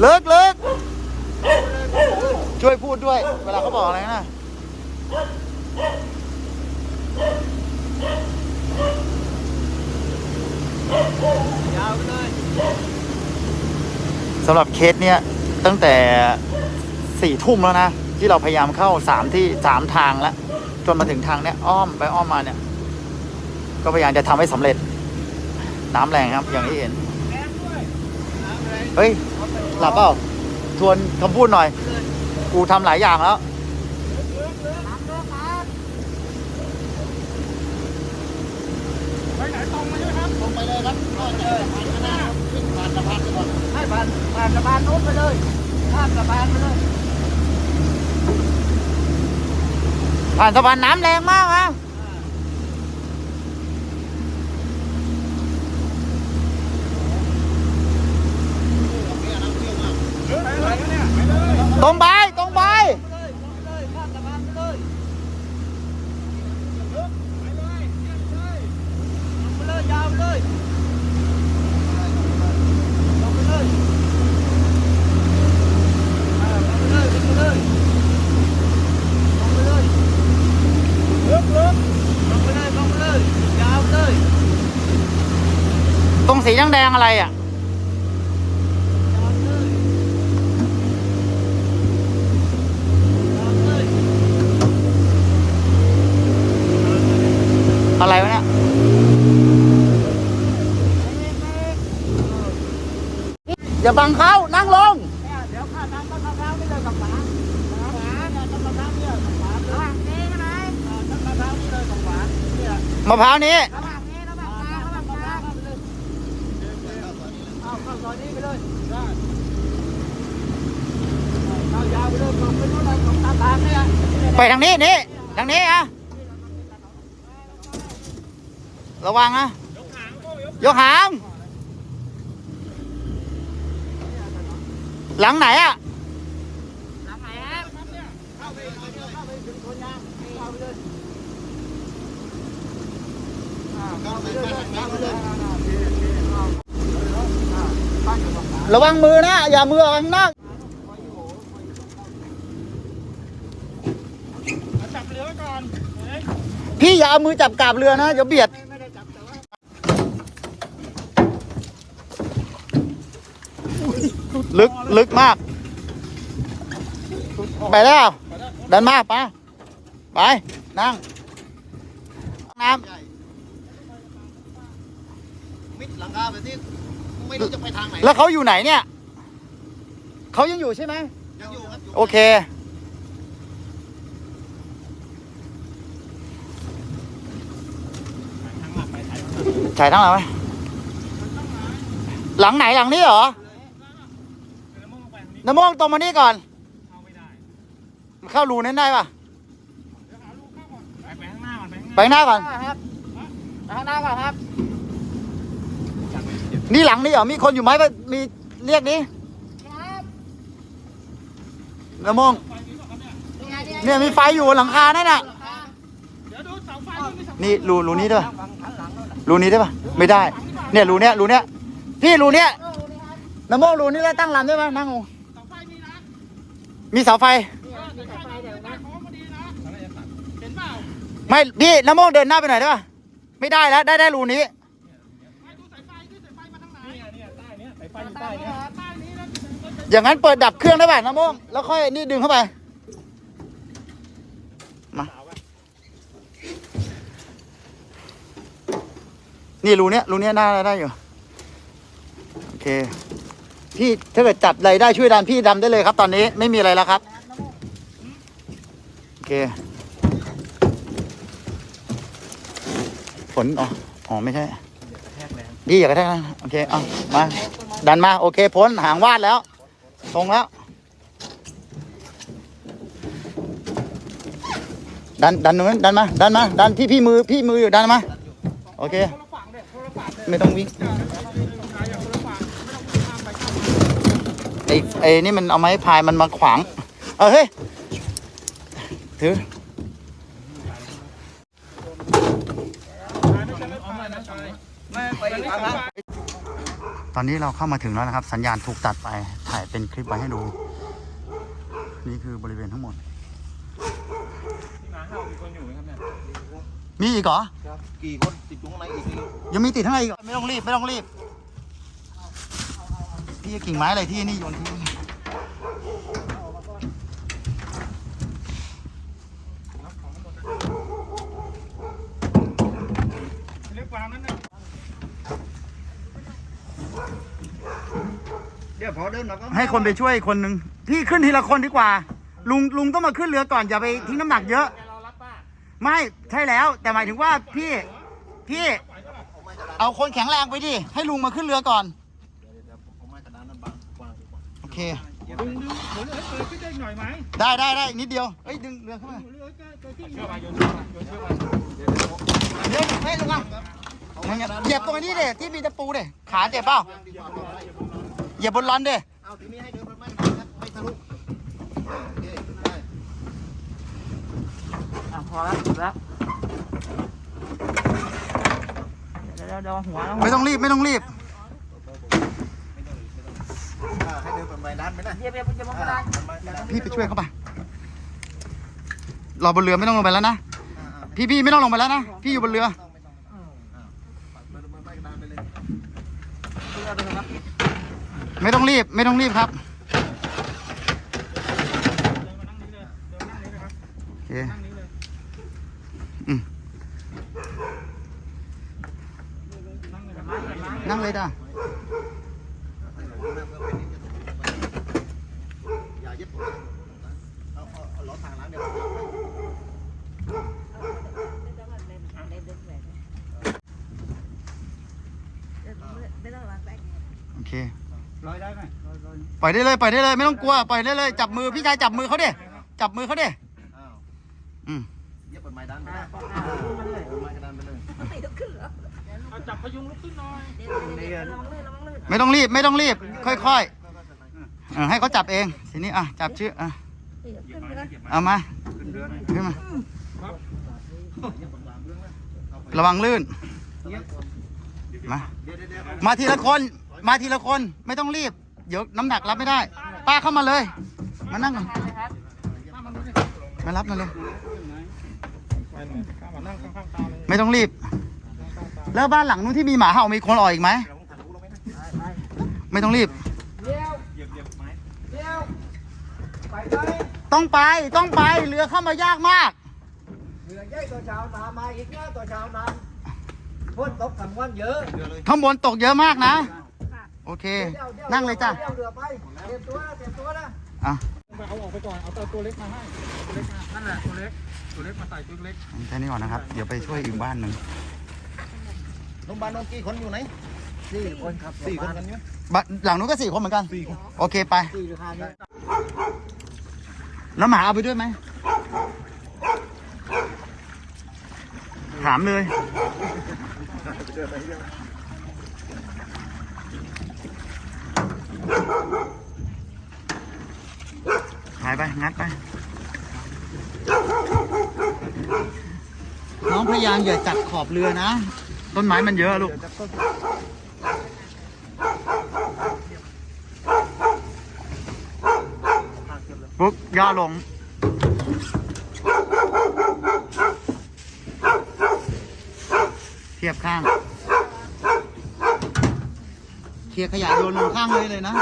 เลิกเลิกช่วยพูดด้วย เวลาเขาบอกอะไรนะยาวเลยสำหรับเคสเนี้ยตั้งแต่สี่ทุ่มแล้วนะ ที่เราพยายามเข้าสามที่สามทางแล้ว จนมาถึงทางเนี้ยอ้อมไปอ้อมมาเนี่ย ก็พยายามจะทำให้สำเร็จ น้ำแรงครับอย่างที่เห็น แรงด้วยน้ำแรง เฮ้ย หลับเปล่า ทวนคำพูดหน่อยเลยกูทำหลายอย่างแล้ว ไปไหนตรงมาใช่ไหมครับ ตรงไปเลยครับก็จะผ่านข้างหน้าครับขึ้นผ่านสะพานไปก่อนให้ผ่านผ่านสะพานโน้นไปเลยข้ามสะพานไปเลย ผ่านสะพานน้ำแรงมากอะ เนี่ยน้ำเชี่ยวมาก ไปเลยเนี่ยไปเลย ตรงไปตรงไปไปเลยไปเลยข้ามสะพานไปเลยไปเลยเนี่ยไปเลยยาวไปเลยลงไปเลยอ่าลงไปเลยลงไปเลยลงไปเลยลึกลึกลงไปเลยลงไปเลยยาวไปเลย ตรงสีแดงๆอะไรอะ ยาวไปเลยยาวไปเลย อะไรวะเนี่ย อย่าบังเขานั่งลงเดี๋ยวข้ามน้ำต้นมะพร้าวนี่เลยกับฝาขวาเนี่ยต้นมะพร้าวเนี่ยกับฝาระหว่างนี้ก็ได้ต้นมะพร้าวนี่เลยกับฝาเนี่ยมะพร้าวนี้ระหว่างนี้ระหว่างกลางระหว่างกลางเข้าไปเลยเอาข้าซอยนี้ไปเลยได้เอายาวไปเลยตรงไปนู้นเลยตรงตามทางเนี่ยไปทางนี้นี่ทางนี้อะระวังนะยกหาง หลังไหนอะหลังไหนครับเข้าไปเข้าไปถึงคนยางเข้าไปเลยเข้าไปเลยเข้าไปเลยระวังมือนะ อย่ามือออกข้างนอกจับเรือก่อน พี่อย่าเอามือจับกาบเรือนะ เดี๋ยวเบียด ไม่ได้จับแต่ว่า ลึกลึกมาก ไปแล้วเดินมาไปไป นั่ง น้มิดหลังคาแบบนี้ไม่รู้จะไปทางไหนำแล้วเขาอยู่ไหนเนี่ย เขายังอยู่ใช่ไหมยังอยู่ครับอยู่โอเคถ่ายทั้งหลังไหมหลังไหนหลังนี้เหรอ น้ำมงตรงมานี่ก่อน เข้ารูนั้นได้ปะไปข้างหน้าก่อนไปข้างหน้าไปข้างหน้าก่อน ครับไปข้างหน้าก่อนครับ นี่หลังนี้เหรอ มีคนอยู่ไหมว่ามีเรียกนี้น้ำมงเนี่ยมีไฟอยู่บนหลังคานั่นน่ะ เดี๋ยวดูเสาไฟที่มีเสานี่รูรูนี้ด้วยฝั่งข้างหลังนู่นน่ะรูนี้ได้ปะไม่ได้ เนี่ยรูเนี้ยรูเนี้ยพี่รูเนี้ยน้ำมงรูนี้แล้วตั้งลำได้ปะนั่งลงเสาไฟมีนะ มีเสาไฟมีเสาไฟเดี๋ยวนะของพอดีนะเห็นเปล่าไม่พี่น้ำมงเดินหน้าไปหน่อยได้ปะไม่ได้แล้ว ได้ได้รูนี้ไปดูสายไฟดูสายไฟมาทางไหนเนี่ยเนี่ยใต้เนี่ยสายไฟอยู่ใต้เนี่ยใต้นี้แล้วอย่างนั้นเปิดดับเครื่องได้ป่ะน้ำมงแล้วค่อยนี่ดึงเข้าไป มา นี่รูเนี้ยรูเนี้ยน่าได้อยู่ โอเค พี่ถ้าเกิดจับอะไรได้ช่วยดันพี่ดำได้เลยครับ ตอนนี้ไม่มีอะไรแล้วครับโอเคฝนอ๋ออ๋อไม่ใช่พี่อย่ากระแทกนะโอเคเอามา ดันมาโอเคพ้นหางวาดแล้วตรงแล้ว ดันดันนั้นดันมา ดันมา ดันที่พี่มือพี่มืออยู่ดันมา โอเค ไม่ต้องวิ่ง ไอ้ไอ้นี่มันเอาไม้พายมันมาขวาง เออเฮ้ยถือไม่ไปอีกครั้งครับตอนนี้เราเข้ามาถึงแล้วนะครับ สัญญาณถูกตัดไปถ่ายเป็นคลิปไว้ให้ดู นี่คือบริเวณทั้งหมดที่มาเข้ามีคนอยู่ไหมครับเนี่ยมีอีกเหรอครับกี่คนติดอยู่ข้างในอีกนี่ยังมีติดข้างในอีกเหรอไม่ต้องรีบ ไม่ต้องรีบ พี่กิ่งไม้อะไรที่นี่โยนทิ้งเล็กกว่านั้นเดี๋ยวพอเดินมาก็ให้คนไปช่วยคนหนึ่งพี่ขึ้นทีละคนดีกว่า ลุงลุงต้องมาขึ้นเรือก่อนอย่าไปทิ้งน้ำหนักเยอะ เรารับป้าไม่ใช่แล้ว แต่หมายถึงว่าพี่พี่ เอาคนแข็งแรงไปดิให้ลุงมาขึ้นเรือก่อน เค ดึงดึงเดี๋ยวเรือให้เกิดขึ้นได้หน่อยไหมได้ได้ได้นิดเดียวเอ้ยดึงเรือเข้ามาเรือให้เกิดขึ้นเชือกมาโยนเชือกมาโยนเชือกมาเดี๋ยวให้ลุงอะงั้นเหยียบตรงนี้เด็ที่มีตะปูเด็ขาเจ็บเปล่าดีกว่าเหยียบบนร้อนเด็เอาทีนี้ให้เดินไปไม่ไม่ไม่ทะลุโอเคได้อะพอแล้วหยุดแล้วเดี๋ยวเดี๋ยวเดี๋ยวหัวแล้วไม่ต้องรีบไม่ต้องรีบ อ่าให้ เดินไปไม่ด้านไม่ได้เดี๋ยวเดี๋ยวเดี๋ยวมันก็ได้พี่ไปช่วยเขาไปรอบนเรือไม่ต้องลงไปแล้วนะอ่าอ่าพี่พี่ไม่ต้องลงไปแล้วนะ พี่อยู่บนเรือไม่ต้องไม่ต้องอ่าเดินไปไม่กระดานไปเลยเรือไปเถอะครับไม่ต้องรีบ ไม่ต้องรีบครับเดินมานั่งนี้เลยเดินนั่งนี้เลยครับโอเคนั่งนี้เลยอืมนั่งเลยมาอย่ามานั่งเลยจ้ะ อย่ายึดผมเอาเอา เอาล้อทางหล้างเดี๋ยวผมโอเคลอยได้ไหมลอยลอยปล่อยได้เลยปล่อยได้เลยไม่ต้องกลัวปล่อยได้เลยจับมือพี่ชายจับมือเขาดิจับมือเขาดิอ้าวอืมยึดบนไม้ด้านไม่ได้อะอะมันเลยบนไม้กระดานไปเลยเอาจับพยุงลุกขึ้นหน่อยระวังลื่นระวังลื่นไม่ต้องรีบไม่ต้องรีบ ค่อยๆเออให้เขาจับเองทีนี้อะจับชื่ออะ เหยียบไม้เหยียบไม้เอามาขึ้นเรือหน่อยขึ้นมาครับระวังลื่น มาเดี๋ยวเดี๋ยวเดี๋ยวมาทีละคน มาทีละคน ไม่ต้องรีบ เดี๋ยวน้ำหนักรับไม่ได้ ป้าเข้ามาเลย มานั่งก่อนนะครับข้ามมาดูดิมารับมาเลยไปหน่อยข้ามมานั่งข้างๆตาเลย ไม่ต้องรีบนั่งข้างๆตาแล้วบ้านหลังนู้นที่มีหมาเห่ามีคนออกอีกไหม ไม่ต้องรีบเหยียบเหยียบไม้ไปไป ต้องไปต้องไปเรือเข้ามายากมากเหนื่อยย่ตัวเช้าน้ำมาอีกนะตัวเช้าน้ำฝนตกทั้งวันเยอะข้างบนตกเยอะมากนะ โอเค นั่งเลยจ้ะเดี๋ยวเรือไปเตรียมตัวนะเตรียมตัวนะอะเอาออกไปก่อนเอาตัวเล็กมาให้ตัวเล็กมานั่นแหละตัวเล็กตัวเล็กมาใส่ตัวเล็กแค่นี้ก่อนนะครับ เดี๋ยวไปช่วยอีกบ้านหนึ่งโรงพยาบาลนนกี่คนอยู่ไหนสี่คนครับสี่คนกันเนี่ยบ้านหลังนู้นก็สี่คนเหมือนกันโอเคไปสี่หรือห้าเนี่ย แล้วหมาเอาไปด้วยไหม ถามเลย หายไป งัดไป น้องพยายามอย่าจัดขอบเรือนะ ต้นไม้มันเยอะลูก ปุ๊บย่อลง เทียบข้าง เคลียร์ขยะโยนลงข้างเลยเลยนะ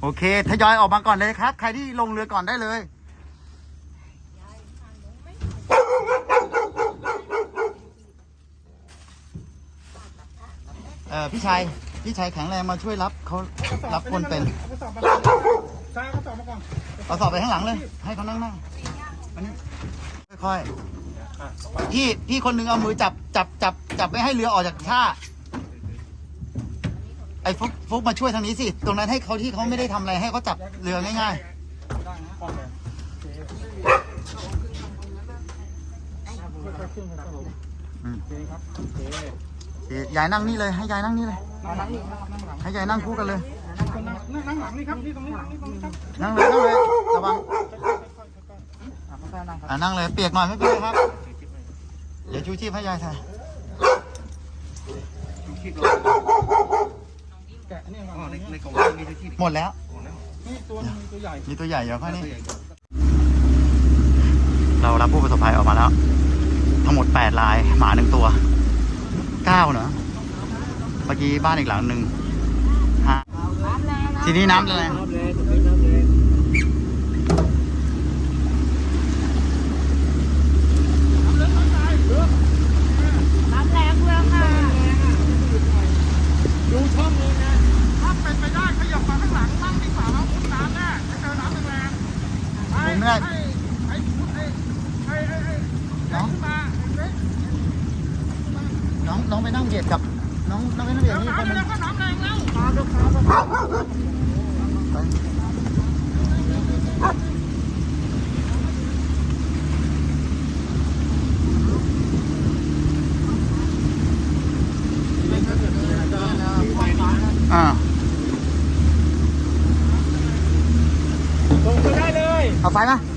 โอเค ทยอยออกมาก่อนเลยครับ ใครที่ลงเรือก่อนได้เลย เออ พี่ชัยพี่ชัยแข็งแรงมาช่วยรับเขารับคนเป็นเอากระสอบมาใช่เอากระสอบมาก่อนเอาสอบไปข้างหลังเลย ให้เขานั่งนั่งอันนี้ค่อยๆพี่พี่คนหนึ่งเอามือจับจับจับจับไม่ให้เรือออกจากท่าไอ้ฟุกฟุกมาช่วยทางนี้สิ ตรงนั้นให้เขาที่เขาไม่ได้ทำอะไรให้เขาจับเรือง่ายได้นะปล่อยเลยโอเคค่อยๆขึ้นค่อยๆลงๆอืม โอเคครับโอเค ยายนั่งนี่เลยให้ยายนั่งนี่เลย มานั่งนี่นั่งหลังให้ยายนั่งคู่กันเลยนั่งหลังนี่ครับนี่ตรงนี้นี่ตรงนี้ครับนั่งเลยนั่งเลยระวังอะค่อยๆนั่งครับอ่านั่งเลยเปียกหน่อยไม่เป็นไรครับ เดี๋ยวชูชีพให้ยายใส่แกะนี่อ๋อก่อนในนี่ในกล่องมีที่ที่หมดแล้ว นี่ตัวนึงตัวใหญ่มีตัวใหญ่เดี๋ยวค่อยนี่ เรารับผู้ประสบภัยออกมาแล้ว ทั้งหมดแปดลาย หมาหนึ่งตัว เก้าเนอะเมื่อกี้บ้านอีกหลังหนึ่งห้าทีนี้น้ำเลยน้ำแรงตรงนี้น้ำแรง น้ำแรงเพื่อค่ะดูช่องนี้นะถ้าเป็นไปได้ขยับมาข้างหลังบ้างดีกว่าแล้วน้ำแน่จะเจอน้ำแรง ผมเนี่ย ไอ้ไอ้ไอ้ไอ้ไอ้ไอ้ น้อง ขึ้นมาเล็ก น้องน้องไปนั่งเบียดกับ น้องน้องไปนั่งเบียดนี่คนหนึง น้ำก็น้ำแรงแล้วมาดูครับ อ่าลงไปได้เลย เอาไฟมาเ